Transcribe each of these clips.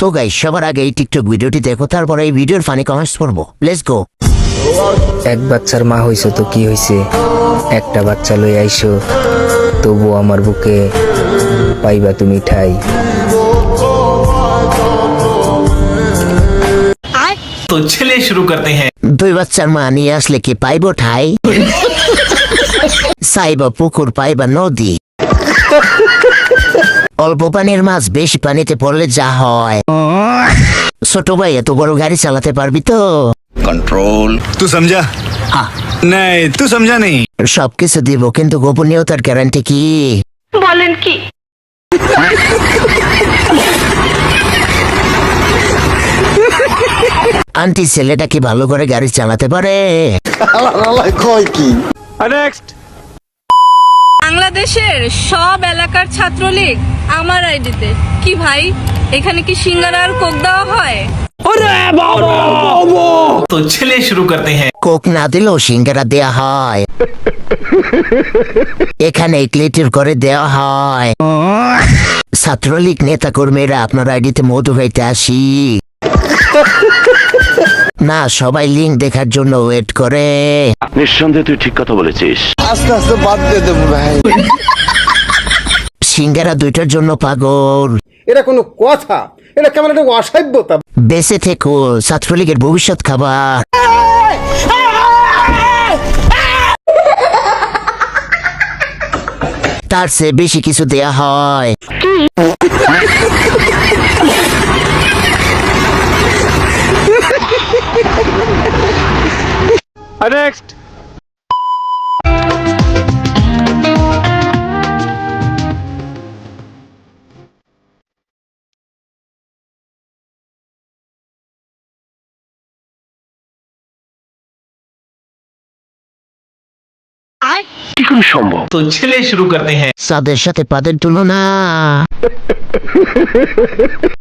তো গাই সবার আগে এই টিকটক ভিডিওটি দেখো তারপরে এই ভিডিওর ফানি কমেন্টস পড়ব। লেটস গো এক বাচ্চার মা হইছো তো কি হইছে? একটা বাচ্চা লই আইছো তবু আমার বুকে পাইবা তুমি ঠাই। তো ছেলে শুরু করতে হ্যাঁ। দুই বাচ্চার মা নিয়ে আসলে কি পাইব ঠাই? সাইবা পুকুর পাইবা নদী। অল্প পানির মাছ বেশি পানিতে পড়লে যা হয়। ছোট ভাই এত বড় গাড়ি চালাতে পারবি তো? কন্ট্রোল তু সমঝা নাই তুই সমঝা নেই সবকিছু দিব কিন্তু গোপনীয়তার গ্যারান্টি কি? বলেন কি? আন্টি ছেলেটা কি ভালো করে গাড়ি চালাতে পারে? নেক্সট বাংলাদেশের সব এলাকার ছাত্রলীগ আমার আইডিতে। কি ভাই এখানে কি সিঙ্গারা আর কোক দেওয়া হয়? তো ছেলে শুরু করতে হ্যাঁ। কোক না দিলেও সিঙ্গারা দেয়া হয়। এখানে এক লিটার করে দেওয়া হয়। ছাত্রলীগ নেতা কর্মীরা আপনার আইডিতে মধু খাইতে আসি। না সবাই লিঙ্ক দেখার জন্য ওয়েট করে। নিঃসন্দেহে তুই ঠিক কথা বলেছিস। সিঙ্গারা দুইটার জন্য পাগল। এটা কোনো কথা। এটা কেমন একটা অসভ্যতা বেঁচে থেকো ছাত্রলীগের ভবিষ্যৎ খাবার তার চেয়ে বেশি কিছু দেয়া হয়। কি করে সম্ভব। তো ছেলে শুরু করতে হ্যাঁ। সাদের সাথে পাদের তুলনা।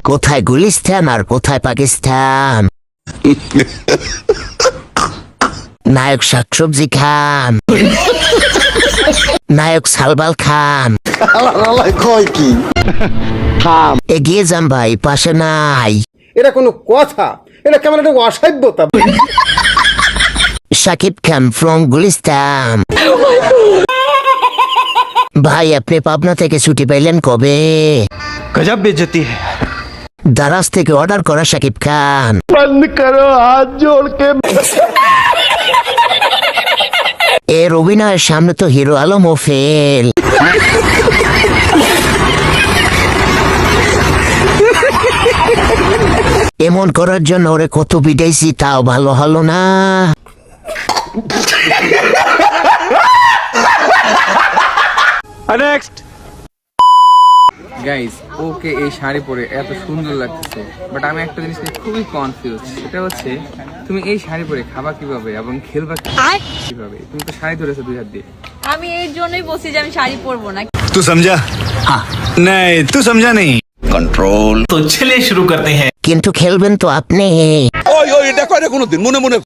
কোথায় গুলিস্তান আর কোথায় পাকিস্তান? নায়ক শাকসবজি খান। নায়ক সালবাল খান। এগিয়ে যান ভাই পাশে নাই। এটা কোনো কথা এটা কেমন একটা অসাধ্যতা। শাকিব খান ফ্রম গুলিস্তান ভাই আপনি পাবনা থেকে ছুটি পাইলেন কবে? গজব বেজতি দারাজ থেকে অর্ডার করা শাকিব খান বন্ধ করো হাত জোড়কে এর অভিনয়ের সামনে তো হিরো আলম ও ফেল। এমন করার জন্য ওরে কত বিদেশি তাও ভালো হলো না। আপুকে এই শাড়ি পরে এত সুন্দর লাগতেছে। বাট আমি একটা জিনিস নিয়ে খুবই কনফিউজ সেটা হচ্ছে তুমি এই শাড়ি পরে খাবা কীভাবে এবং খেলবা কীভাবে? তুমি তো শাড়ি ধরেছো দুই হাত দিয়ে। আমি এর জন্যই বসি যে আমি শাড়ি পরবো না। তুই সমঝা হ্যাঁ নাই তুই সমঝা নেই কন্ট্রোল তো ছেলে শুরু করতে হ্যাঁ কিন্তু খেলবেন তো আপনি ওই ওই এটা করে কোনোদিন মনে মনে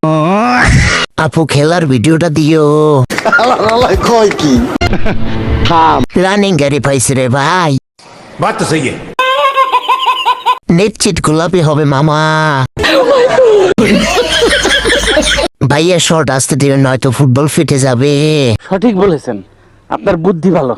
আপু খেলার ভিডিওটা দিও কয় কি রানিং গাড়ি পাইছে রে ভাই বাচ্চা সেই নিশ্চিত গোলাপি হবে মামা। ভাইয়া শর্ট আসতে দেবেন নয়তো ফুটবল ফিটে যাবে। সঠিক বলেছেন। আপনার বুদ্ধি ভালো।